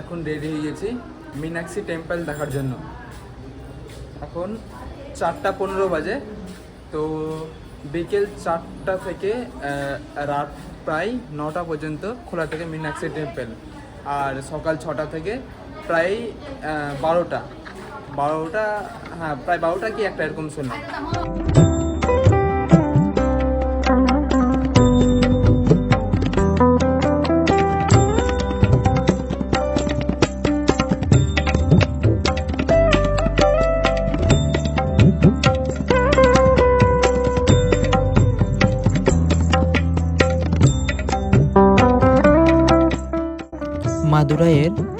এখন রেডি হয়ে গেছি। মীনাক্ষী টেম্পল দেখার জন্য। এখন চারটা পনেরো বাজে। তো বিকেল চারটা থেকে রাত প্রায় নটা পর্যন্ত খোলা থাকে মীনাক্ষী টেম্পল আর সকাল ছটা থেকে প্রায় বারোটা। বারোটা হ্যাঁ প্রায় বারোটা কি একটা এরকম শুনলাম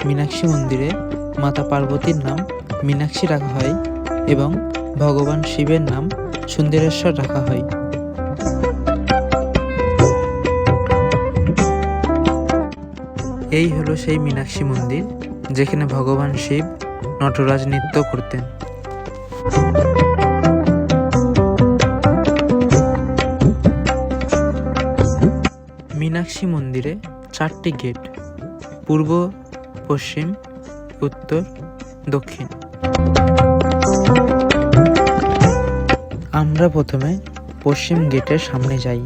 মীনাক্ষী মন্দিরে মাতা পার্বতীর নাম মীনাক্ষী রাখা হয় এবং ভগবান শিবের নাম সুন্দরেশ্বর রাখা হয়। এই হলো সেই মীনাক্ষী মন্দির যেখানে ভগবান শিব নটরাজ নৃত্য করতেন। মীনাক্ষী মন্দিরে চারটি গেট, পূর্ব পশ্চিম উত্তর দক্ষিণ। আমরা প্রথমে পশ্চিম গেটের সামনে যাই।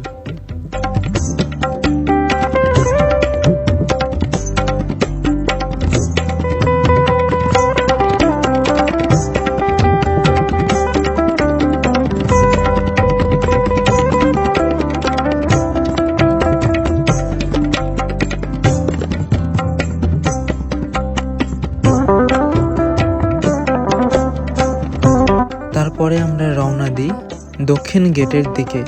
তারপরে আমরা রওনা দিই দক্ষিণ গেটের দিকে।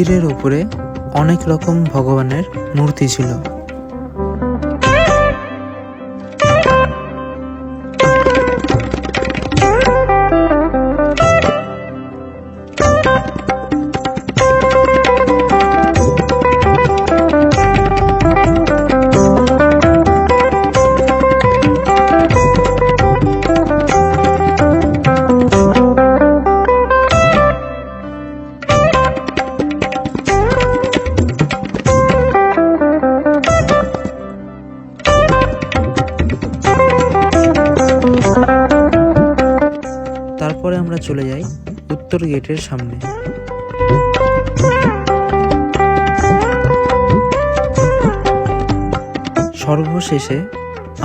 মন্দিরের উপরে অনেক রকম ভগবানের মূর্তি ছিল। চলে যাই উত্তর গেটের সামনে। সর্বশেষে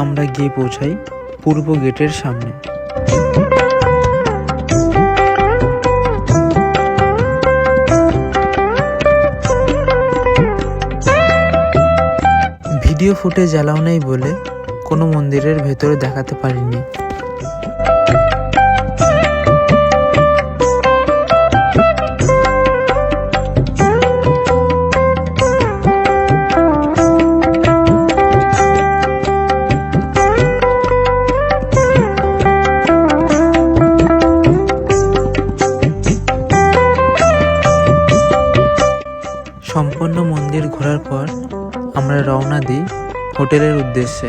আমরা গিয়ে পৌঁছাই পূর্ব গেটের সামনে। ভিডিও ফুটেজ অ্যালাউ নেই বলে কোনো মন্দিরের ভেতরে দেখাতে পারিনি। মন্দির ঘোরার পর আমরা রওনা দিই হোটেলের উদ্দেশ্যে।